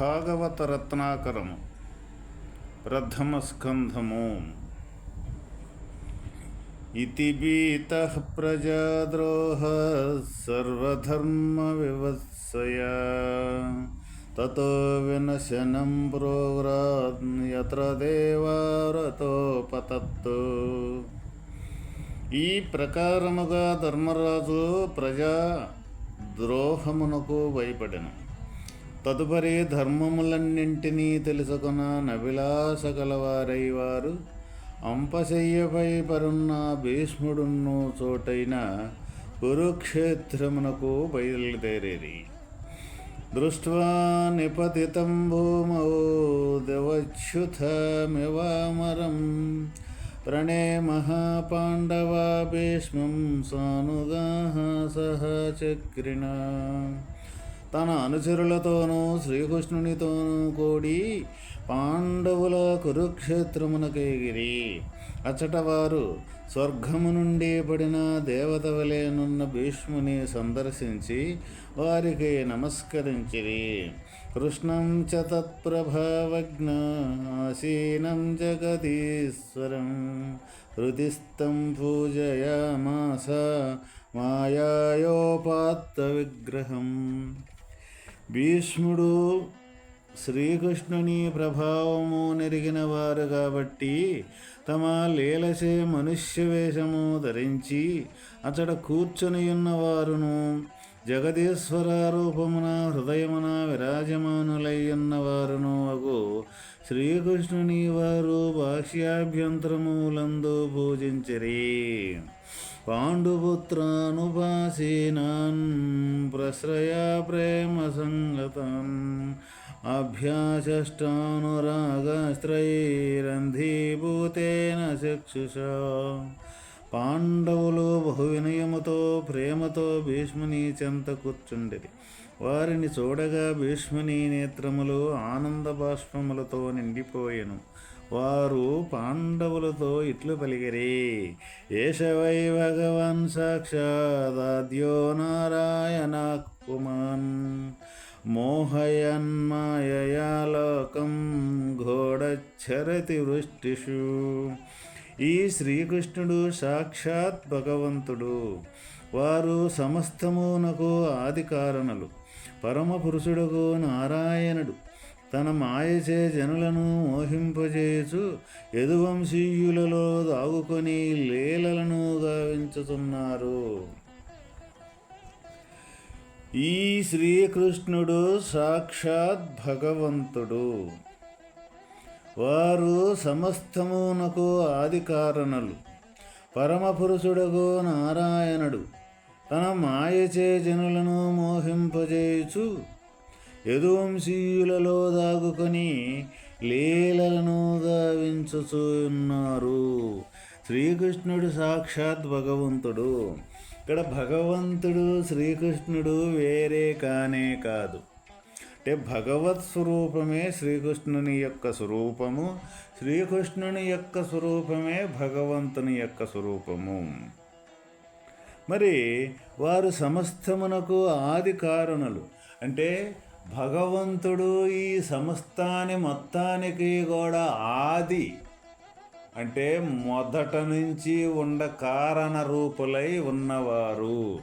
భాగవత రత్నాకరము ప్రథమ స్కంధము ఇతి భీత ప్రజాద్రోహ సర్వధర్మ వివత్సయ తతో వినశనం ప్రోగ్రాత్ర దేవారతోపతత్తు. ఈ ప్రకారముగా ధర్మరాజు ప్రజా ద్రోహమునకు భయపడెను. తదుపరి ధర్మములన్నింటినీ తెలుసుకున్న నవిలాస కలవారై వారు అంపశయ్యపై పరున్న భీష్ముడున్నో చోటైన కురుక్షేత్రమునకు బయలుదేరేది దృష్ట్వా నిపతితం భూమౌ దివచ్యుతమివామరం ప్రణే మహాపాండవా భీష్మం సానుగా సహ చక్రిణ తన అనుచరులతోనూ శ్రీకృష్ణునితోనూ కూడి పాండవుల కురుక్షేత్రమునకెగిరి అచ్చట వారు స్వర్గము నుండి పడిన దేవత వలెనున్న భీష్ముని సందర్శించి వారికి నమస్కరించిరి. కృష్ణం చ తత్ప్రభావజ్ఞ ఆసీనం జగదీశ్వరం హృదిస్థం పూజయామాస మాయాయోపాత్త విగ్రహం భీష్ముడు శ్రీకృష్ణుని ప్రభావము నెరిగిన వారు కాబట్టి తమ లీలసే మనుష్య వేషము ధరించి అతడ కూర్చొని ఉన్నవారును జగదీశ్వర రూపమున హృదయమున విరాజమానులై ఉన్నవారును అగు శ్రీకృష్ణుని వారు భాష్యాభ్యంతరములందు పూజించిరి. పాండుపుత్రానుపాసీనాన్ ప్రశ్రయా ప్రేమ సంగతాన్ అభ్యాసష్టానురాగస్త్రైరంధీభూతేన శిక్షుష పాండవులు బహు వినయముతో ప్రేమతో భీష్ముని చెంత కూర్చుండేది. వారిని చూడగా భీష్ముని నేత్రములు ఆనంద బాష్పములతో నిండిపోయెను. వారు పాండవులతో ఇట్లు పలిగిరి ఏషవై భగవాన్ సాక్షాదాద్యో నారాయణ కుమాన్. మోహయన్మాయయా లోకం ఘోడచ్చరతి వృష్టిషు ఈ శ్రీకృష్ణుడు సాక్షాత్ భగవంతుడు. వారు సమస్తమునకు ఆది కారణలు. పరమపురుషుడుకు నారాయణుడు. తన మాయచే జనులను మోహింపజేయచు యదువంశీయులలో దాగుకొని లీలలను గావించుతున్నారు. ఈ శ్రీకృష్ణుడు సాక్షాత్ భగవంతుడు. వారు సమస్తమునకు ఆది కారణలు పరమపురుషుడగు నారాయణుడు తన మాయచే జనులను మోహింపజేయుచు యదువంశీయులలో దాగుకొని లీలలను గావించుచున్నారు. శ్రీకృష్ణుడు సాక్షాత్ భగవంతుడు. ఇక్కడ భగవంతుడు శ్రీకృష్ణుడు వేరే కానే కాదు. అంటే భగవత్ స్వరూపమే శ్రీకృష్ణుని యొక్క స్వరూపము. శ్రీకృష్ణుని యొక్క స్వరూపమే భగవంతుని యొక్క స్వరూపము. మరి వారు సమస్తమునకు ఆది కారణులు. అంటే భగవంతుడు ఈ సమస్తాన్ని మొత్తానికి కూడా ఆది అంటే మొదట నుంచి ఉండ కారణ రూపులై ఉన్నవారు.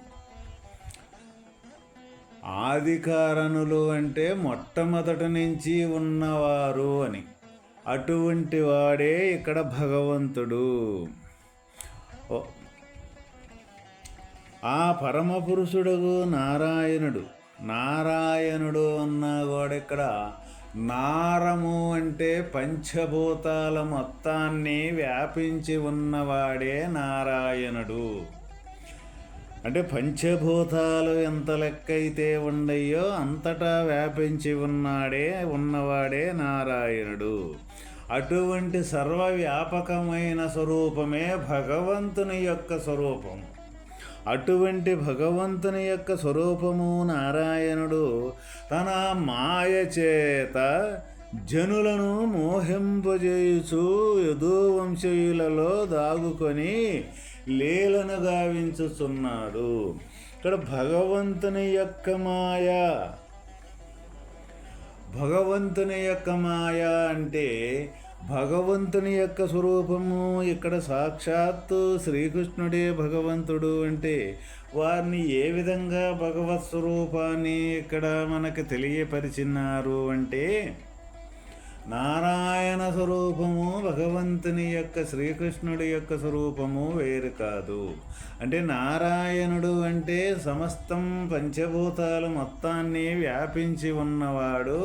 ఆది కారణులు అంటే మొట్టమొదటి నుంచి ఉన్నవారు అని. అటువంటి వాడే ఇక్కడ భగవంతుడు. ఆ పరమపురుషుడు నారాయణుడు. నారాయణుడు అన్నా ఇక్కడ నారము అంటే పంచభూతాల మొత్తాన్ని వ్యాపించి ఉన్నవాడే నారాయణుడు. అంటే పంచభూతాలు ఎంత లెక్క అయితే ఉండయో అంతటా వ్యాపించి ఉన్నాడే ఉన్నవాడే నారాయణుడు. అటువంటి సర్వవ్యాపకమైన స్వరూపమే భగవంతుని యొక్క స్వరూపము అటువంటి భగవంతుని యొక్క స్వరూపము నారాయణుడు తన మాయ చేత జనులను మోహింపజేయుచు యదువంశీయులలో దాగుకొని లీలను గావించుచున్నాడు. ఇక్కడ భగవంతుని యొక్క మాయ భగవంతుని యొక్క మాయ అంటే భగవంతుని యొక్క స్వరూపము ఇక్కడ సాక్షాత్తు శ్రీకృష్ణుడే భగవంతుడు అంటే వారిని ఏ విధంగా భగవత్ స్వరూపాన్ని ఇక్కడ మనకు తెలియపరిచినారు అంటే నారాయణ స్వరూపము భగవంతుని యొక్క శ్రీకృష్ణుడి యొక్క స్వరూపము వేరు కాదు. అంటే నారాయణుడు అంటే సమస్తం పంచభూతాలు మొత్తాన్ని వ్యాపించి ఉన్నవాడు.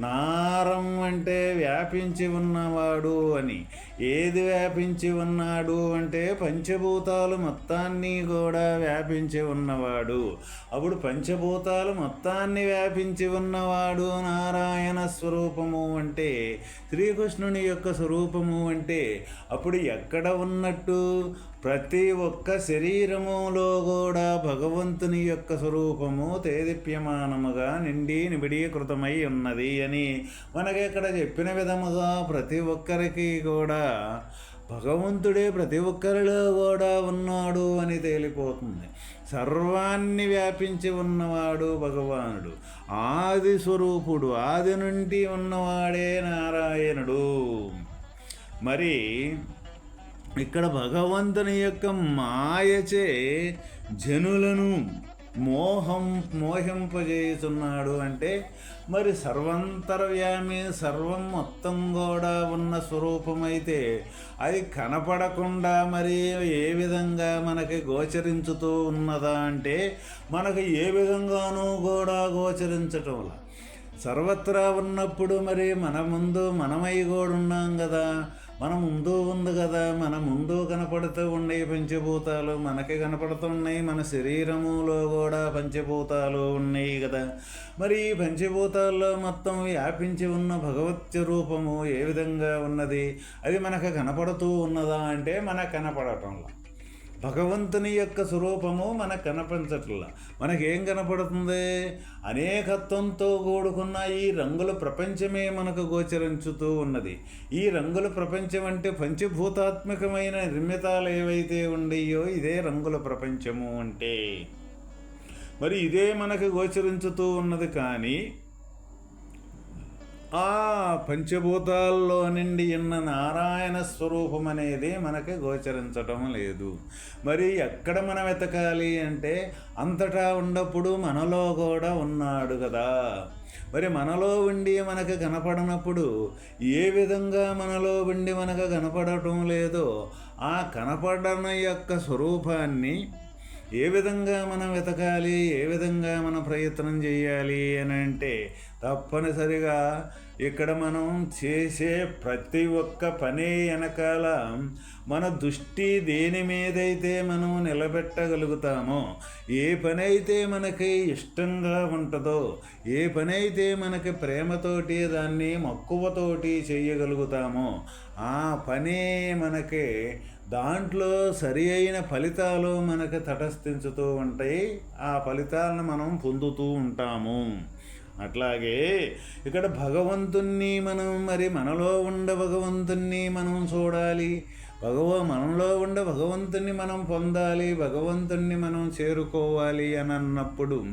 నారం అంటే వ్యాపించి ఉన్నవాడు అని. ఏది వ్యాపించి ఉన్నాడు అంటే పంచభూతాలు మొత్తాన్ని కూడా వ్యాపించి ఉన్నవాడు. అప్పుడు పంచభూతాలు మొత్తాన్ని వ్యాపించి ఉన్నవాడు నారాయణ స్వరూపము అంటే శ్రీకృష్ణుని యొక్క స్వరూపము అంటే అప్పుడు ఎక్కడ ఉన్నట్టు? ప్రతి ఒక్క శరీరములో కూడా భగవంతుని యొక్క స్వరూపము తేదిప్యమానముగా నిండి నిబిడీకృతమై ఉన్నది అని మనకి ఇక్కడ చెప్పిన విధముగా ప్రతి ఒక్కరికి కూడా భగవంతుడే ప్రతి ఒక్కరిలో కూడా ఉన్నాడు అని తేలిపోతుంది. సర్వాన్ని వ్యాపించి ఉన్నవాడు భగవానుడు. ఆది స్వరూపుడు ఆది నుండి ఉన్నవాడే నారాయణుడు. మరి ఇక్కడ భగవంతుని యొక్క మాయచే జనులను మోహం మోహింపజేస్తున్నాడు అంటే మరి సర్వంతర్యామి సర్వం మొత్తం కూడా ఉన్న స్వరూపమైతే అది కనపడకుండా మరి ఏ విధంగా మనకి గోచరించుతూ ఉన్నదా అంటే మనకు ఏ విధంగానూ కూడా గోచరించటం సర్వత్రా ఉన్నప్పుడు మరి మన ముందు మనమై కూడా ఉన్నాం కదా. మన ముందు ఉంది కదా మన ముందు కనపడుతూ ఉండే పంచభూతాలు మనకి కనపడుతున్నాయి మన శరీరములో కూడా పంచభూతాలు ఉన్నాయి కదా. మరి ఈ పంచభూతాల్లో మొత్తం వ్యాపించి ఉన్న భగవత్ రూపము ఏ విధంగా ఉన్నది? అది మనకు కనపడుతూ ఉన్నదా అంటే మనకు కనపడటంలో భగవంతుని యొక్క స్వరూపము మనకు కనపరచట్ల మనకేం కనపడుతుంది? అనేకత్వంతో కూడుకున్న ఈ రంగుల ప్రపంచమే మనకు గోచరించుతూ ఉన్నది. ఈ రంగుల ప్రపంచం అంటే పంచభూతాత్మకమైన నిర్మితాలు ఏవైతే ఉండయో ఇదే రంగుల ప్రపంచము అంటే. మరి ఇదే మనకు గోచరించుతూ ఉన్నది కానీ ఆ పంచభూతాల్లో నుండి ఉన్న నారాయణ స్వరూపం అనేది మనకి గోచరించటం లేదు. మరి ఎక్కడ మనం వెతకాలి అంటే అంతటా ఉన్నప్పుడు మనలో కూడా ఉన్నాడు కదా. మరి మనలో ఉండి మనకు కనపడనప్పుడు ఏ విధంగా మనలో ఉండి మనకు కనపడటం లేదో ఆ కనపడన యొక్క స్వరూపాన్ని ఏ విధంగా మనం వెతకాలి ఏ విధంగా మనం ప్రయత్నం చేయాలి అని అంటే తప్పనిసరిగా ఇక్కడ మనం చేసే ప్రతి ఒక్క పని వెనకాల మన దృష్టి దేని మీదైతే మనం నిలబెట్టగలుగుతామో ఏ పని అయితే మనకి ఇష్టంగా ఉంటుందో ఏ పని అయితే మనకి ప్రేమతోటి దాన్ని మక్కువతోటి చేయగలుగుతామో ఆ పని మనకి దాంట్లో సరి అయిన ఫలితాలు మనకు తటస్థించుతూ ఉంటాయి. ఆ ఫలితాలను మనం పొందుతూ ఉంటాము. అట్లాగే ఇక్కడ భగవంతుణ్ణి మనం మరి మనలో ఉండ భగవంతుణ్ణి మనం చూడాలి. భగవ మనలో ఉండ భగవంతుణ్ణి మనం పొందాలి. భగవంతుణ్ణి మనం చేరుకోవాలి అని అన్నప్పుడు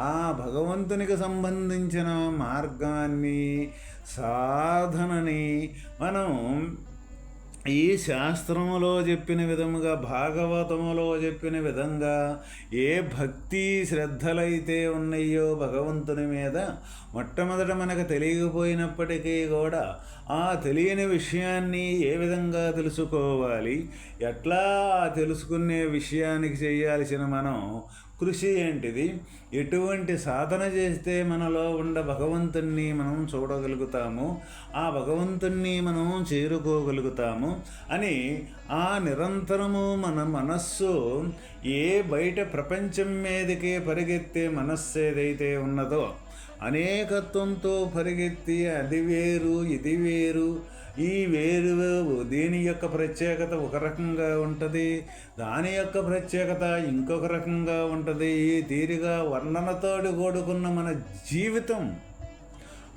ఆ భగవంతునికి సంబంధించిన మార్గాన్ని సాధనని మనం ఈ శాస్త్రములో చెప్పిన విధముగా భాగవతములో చెప్పిన విధంగా ఏ భక్తి శ్రద్ధలైతే ఉన్నాయో భగవంతుని మీద మొట్టమొదట మనకు తెలియకపోయినప్పటికీ కూడా ఆ తెలియని విషయాన్ని ఏ విధంగా తెలుసుకోవాలి ఎట్లా తెలుసుకునే విషయానికి చేయాల్సిన మనం కృషి ఏంటిది? ఎటువంటి సాధన చేస్తే మనలో ఉండ భగవంతుణ్ణి మనం చూడగలుగుతాము? ఆ భగవంతుణ్ణి మనం చేరుకోగలుగుతాము? అని ఆ నిరంతరము మన మనస్సు ఏ బయట ప్రపంచం మీదకే పరిగెత్తే మనస్సు ఏదైతే ఉన్నదో అనేకత్వంతో పరిగెత్తి అది వేరు ఇది వేరు ఈ వేరు దీని యొక్క ప్రత్యేకత ఒక రకంగా ఉంటుంది. దాని యొక్క ప్రత్యేకత ఇంకొక రకంగా ఉంటుంది. ఈ తీరిగా వర్ణనతోడు కూడుకున్న మన జీవితం.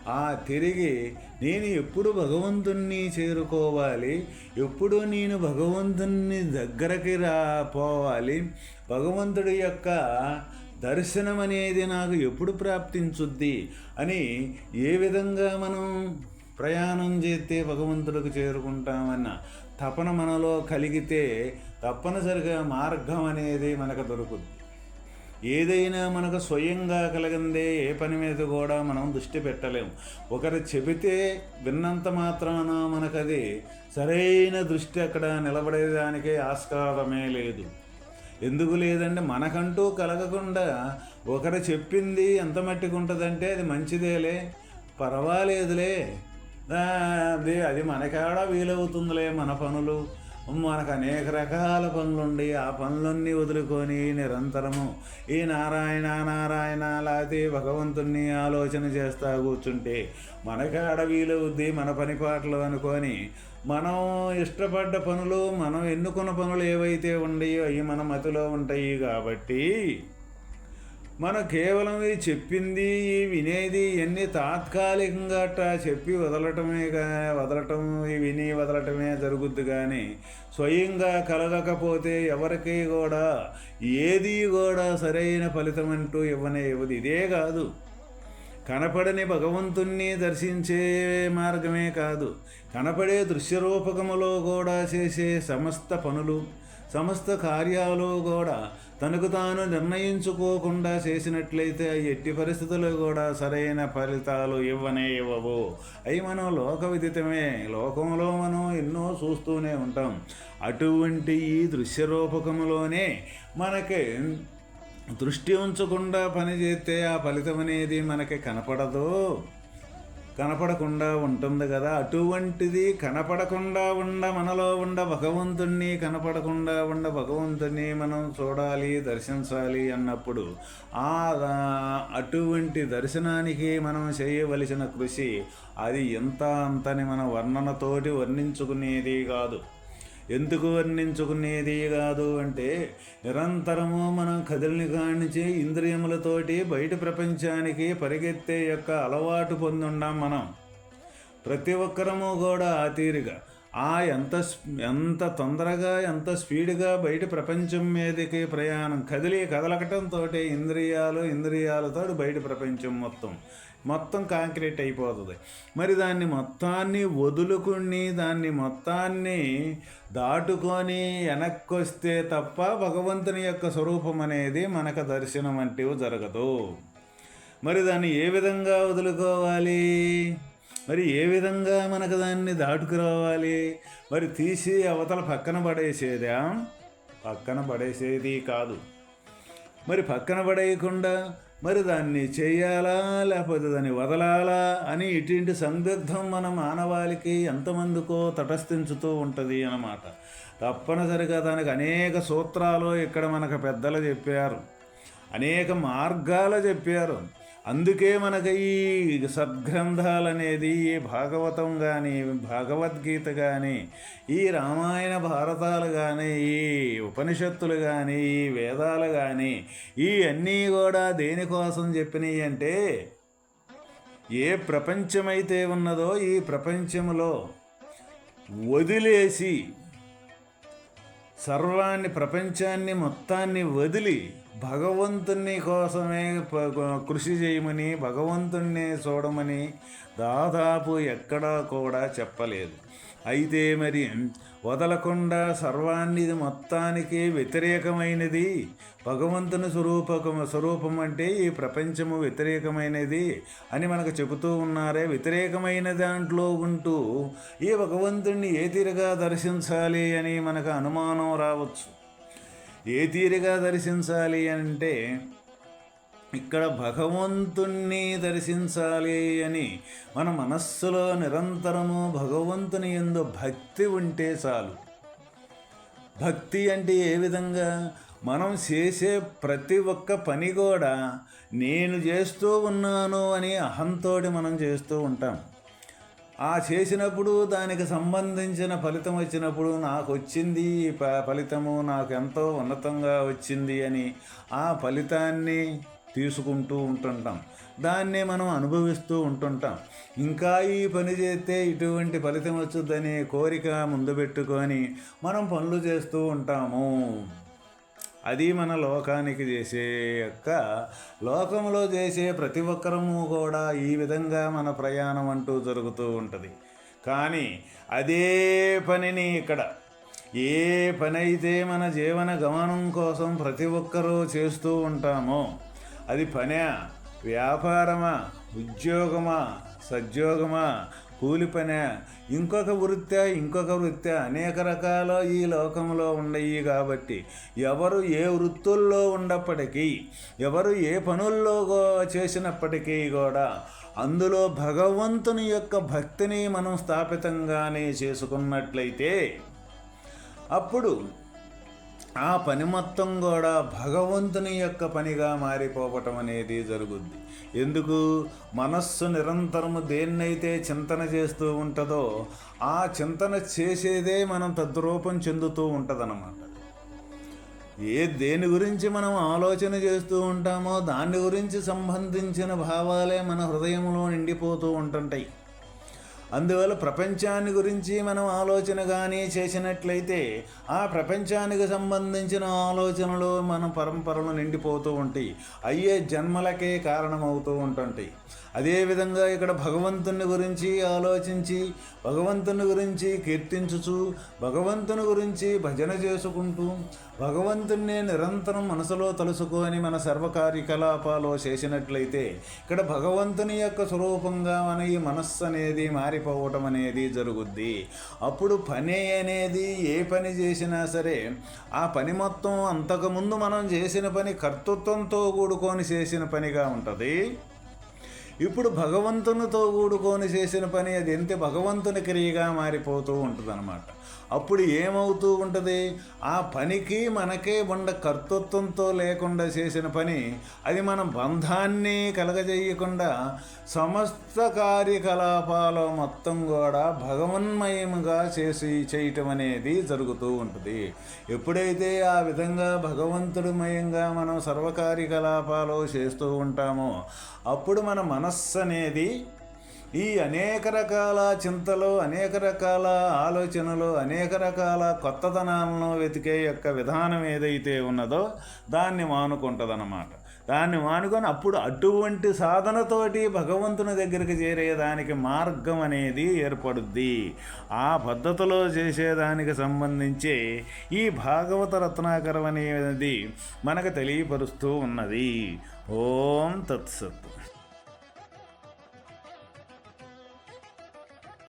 ఆ తిరిగి నేను ఎప్పుడు భగవంతుణ్ణి చేరుకోవాలి? ఎప్పుడు నేను భగవంతుణ్ణి దగ్గరకి రా పోవాలి? భగవంతుడి యొక్క దర్శనం అనేది నాకు ఎప్పుడు ప్రాప్తించుద్ది? అని ఏ విధంగా మనం ప్రయాణం చేస్తే భగవంతుడికి చేరుకుంటామన్న తపన మనలో కలిగితే తప్పనిసరిగా మార్గం అనేది మనకు దొరుకుద్ది. ఏదైనా మనకు స్వయంగా కలిగిందే ఏ పని మీద కూడా మనం దృష్టి పెట్టలేము. ఒకరు చెబితే విన్నంత మాత్రాన మనకది సరైన దృష్టి అక్కడ నిలబడేదానికే ఆస్కారమే లేదు. ఎందుకు లేదంటే మనకంటూ కలగకుండా ఒకరు చెప్పింది ఎంత మట్టికి ఉంటుందంటే అది మంచిదేలే పర్వాలేదులే అది అది మనకాడ వీలవుతుందిలే మన పనులు. మనకు అనేక రకాల పనులుండి ఆ పనులన్నీ వదులుకొని నిరంతరము ఈ నారాయణ నారాయణ లేకపోతే భగవంతుణ్ణి ఆలోచన చేస్తా కూర్చుంటే మనకాడ వీలవుద్ది మన పని పాటలు అనుకొని మనం ఇష్టపడ్డ పనులు మనం ఎన్నుకున్న పనులు ఏవైతే ఉండయో అవి మన మతిలో ఉంటాయి కాబట్టి మనం కేవలం ఇది చెప్పింది వినేది ఎన్ని తాత్కాలికంగా చెప్పి వదలటమే వదలటం విని వదలటమే జరుగుద్ది కానీ స్వయంగా కలగకపోతే ఎవరికి కూడా ఏది కూడా సరైన ఫలితం అంటూ ఇవ్వనే ఇవ్వదు. ఇదే కాదు. కనపడని భగవంతుణ్ణి దర్శించే మార్గమే కాదు. కనపడే దృశ్యరూపకములో కూడా చేసే సమస్త పనులు సమస్త కార్యాలు కూడా తనకు తాను నిర్ణయించుకోకుండా చేసినట్లయితే ఎట్టి పరిస్థితులు కూడా సరైన ఫలితాలు ఇవ్వనే ఇవ్వవు. అవి మనం లోక విదితమే లోకంలో మనం ఎన్నో చూస్తూనే ఉంటాం. అటువంటి ఈ దృశ్యరూపకములోనే మనకి దృష్టి ఉంచకుండా పనిచేస్తే ఆ ఫలితం అనేది మనకి కనపడదు. కనపడకుండా ఉంటుంది కదా అటువంటిది కనపడకుండా ఉండ మనలో ఉండ భగవంతుణ్ణి కనపడకుండా ఉండ భగవంతుణ్ణి మనం చూడాలి దర్శించాలి అన్నప్పుడు ఆ అటువంటి దర్శనానికి మనం చేయవలసిన కృషి అది ఎంత అంతని మన వర్ణనతోటి వర్ణించుకునేది కాదు. ఎందుకు వర్ణించుకునేది కాదు అంటే నిరంతరము మనం కదిలిని కాణించి ఇంద్రియములతోటి బయట ప్రపంచానికి పరిగెత్తే యొక్క అలవాటు పొందున్నాం మనం. ప్రతి ఒక్కరము కూడా ఆ తీరుగా ఆ ఎంత ఎంత తొందరగా ఎంత స్పీడ్గా బయట ప్రపంచం మీదకి ప్రయాణం కదిలి కదలకటంతో ఇంద్రియాలు ఇంద్రియాలతో బయట ప్రపంచం మొత్తం. మొత్తం కాంక్రీట్ అయిపోతుంది. మరి దాన్ని మొత్తాన్ని వదులుకుని దాన్ని మొత్తాన్ని దాటుకొని వెనక్కి వస్తే తప్ప భగవంతుని యొక్క స్వరూపం అనేది మనకు దర్శనం అంటే జరగదు. మరి దాన్ని ఏ విధంగా వదులుకోవాలి? మరి ఏ విధంగా మనకు దాన్ని దాటుకురావాలి? మరి తీసి అవతల పక్కన పడేసేదా? పక్కన పడేసేది కాదు. మరి పక్కన పడేయకుండా మరి దాన్ని చేయాలా లేకపోతే దాన్ని వదలాలా అని ఇటువంటి సందిగ్ధం మన మానవాళికి ఎంతమందికో తటస్థించుతూ ఉంటుంది అన్నమాట. తప్పనిసరిగా దానికి అనేక సూత్రాలు ఇక్కడ మనకు పెద్దలు చెప్పారు. అనేక మార్గాలు చెప్పారు. అందుకే మనకు ఈ సద్గ్రంథాలనేది ఈ భాగవతం కానీ భగవద్గీత కానీ ఈ రామాయణ భారతాలు కానీ ఈ ఉపనిషత్తులు కానీ ఈ వేదాలు కానీ ఈ అన్నీ కూడా దేనికోసం చెప్పినాయి అంటే ఏ ప్రపంచమైతే ఉన్నదో ఈ ప్రపంచంలో వదిలేసి సర్వాన్ని ప్రపంచాన్ని మొత్తాన్ని వదిలి భగవంతుని కోసమే కృషి చేయమని భగవంతుణ్ణి చూడమని దాదాపు ఎక్కడా కూడా చెప్పలేదు. అయితే మరి వదలకుండా సర్వాన్ని మొత్తానికి వ్యతిరేకమైనది. భగవంతుని స్వరూపకం స్వరూపం అంటే ఈ ప్రపంచము వ్యతిరేకమైనది అని మనకు చెబుతూ ఉన్నారే. వ్యతిరేకమైన దాంట్లో ఉంటూ ఈ భగవంతుణ్ణి ఏ తీరుగా దర్శించాలి అని మనకు అనుమానం రావచ్చు. ఏ తీరుగా దర్శించాలి అంటే ఇక్కడ భగవంతుణ్ణి దర్శించాలి అని మన మనస్సులో నిరంతరము భగవంతుని ఎందు భక్తి ఉంటే చాలు. భక్తి అంటే ఏ విధంగా? మనం చేసే ప్రతి ఒక్క పని కూడా నేను చేస్తూ ఉన్నాను అని అహంతోటి మనం చేస్తూ ఉంటాం. ఆ చేసినప్పుడు దానికి సంబంధించిన ఫలితం వచ్చినప్పుడు నాకు వచ్చింది ఫలితము నాకు ఎంతో ఉన్నతంగా వచ్చింది అని ఆ ఫలితాన్ని తీసుకుంటూ ఉంటుంటాం. దాన్ని మనం అనుభవిస్తూ ఉంటుంటాం. ఇంకా ఈ పని చేస్తే ఇటువంటి ఫలితం వచ్చుద్దనే కోరిక ముందు పెట్టుకొని మనం పనులు చేస్తూ ఉంటాము. అది మన లోకానికి చేసే యొక్క లోకంలో చేసే ప్రతి ఒక్కరము కూడా ఈ విధంగా మన ప్రయాణం అంటూ జరుగుతూ ఉంటుంది. కానీ అదే పనిని ఇక్కడ ఏ పనైతే మన జీవన గమనం కోసం ప్రతి ఒక్కరూ చేస్తూ ఉంటామో అది పనే? వ్యాపారమా? ఉద్యోగమా? సద్యోగమా? కూలి పనే ఇంకొక వృత్తి ఇంకొక వృత్తి అనేక రకాల ఈ లోకంలో ఉండయి కాబట్టి ఎవరు ఏ వృత్తుల్లో ఉన్నప్పటికీ ఎవరు ఏ పనుల్లో చేసినప్పటికీ కూడా అందులో భగవంతుని యొక్క భక్తిని మనం స్థాపితంగానే చేసుకున్నట్లయితే అప్పుడు ఆ పని మొత్తం కూడా భగవంతుని యొక్క పనిగా మారిపోవటం అనేది జరుగుద్ది. ఎందుకు మనస్సు నిరంతరము దేన్నైతే చింతన చేస్తూ ఉంటుందో ఆ చింతన చేసేదే మనం తద్రూపం చెందుతూ ఉంటుందన్నమాట. ఏ దేని గురించి మనం ఆలోచన చేస్తూ ఉంటామో దాని గురించి సంబంధించిన భావాలే మన హృదయంలో నిండిపోతూ ఉంటుంటాయి. అందువల్ల ప్రపంచాన్ని గురించి మనం ఆలోచన కానీ చేసినట్లయితే ఆ ప్రపంచానికి సంబంధించిన ఆలోచనలు మన పరంపరలు నిండిపోతూ ఉంటాయి. అయ్యే జన్మలకే కారణమవుతూ ఉంటుంటాయి. అదేవిధంగా ఇక్కడ భగవంతుని గురించి ఆలోచించి భగవంతుని గురించి కీర్తించుచు భగవంతుని గురించి భజన చేసుకుంటూ భగవంతుణ్ణే నిరంతరం మనసులో తలుసుకొని మన సర్వకార్యకలాపాలు చేసినట్లయితే ఇక్కడ భగవంతుని యొక్క స్వరూపంగా మన ఈ మనస్సు అనేది మారి పారిపోవటం అనేది జరుగుద్ది. అప్పుడు పని అనేది ఏ పని చేసినా సరే ఆ పని మొత్తం అంతకుముందు మనం చేసిన పని కర్తృత్వంతో కూడుకొని చేసిన పనిగా ఉంటుంది. ఇప్పుడు భగవంతునితో కూడుకొని చేసిన పని అది ఎంత భగవంతుని క్రియగా మారిపోతూ ఉంటుంది అనమాట అప్పుడు ఏమవుతూ ఉంటుంది? ఆ పనికి మనకే ఉండ కర్తృత్వంతో లేకుండా చేసిన పని అది మన బంధాన్ని కలగజేయకుండా సమస్త కార్యకలాపాలు మొత్తం కూడా భగవన్మయముగా చేసి చేయటం అనేది జరుగుతూ ఉంటుంది. ఎప్పుడైతే ఆ విధంగా భగవంతుడిమయంగా మనం సర్వకార్యకలాపాలు చేస్తూ ఉంటామో అప్పుడు మన మనస్సు అనేది ఈ అనేక రకాల చింతలు అనేక రకాల ఆలోచనలు అనేక రకాల కొత్తదనాలను వెతికే యొక్క విధానం ఏదైతే ఉన్నదో దాన్ని మానుకుంటుందన్నమాట. దాన్ని మానుకొని అప్పుడు అటువంటి సాధనతోటి భగవంతుని దగ్గరికి చేరేదానికి మార్గం అనేది ఏర్పడుద్ది. ఆ పద్ధతిలో చేసేదానికి సంబంధించి ఈ భాగవత రత్నాకరం అనేది మనకు తెలియపరుస్తూ ఉన్నది. ఓం తత్సత్.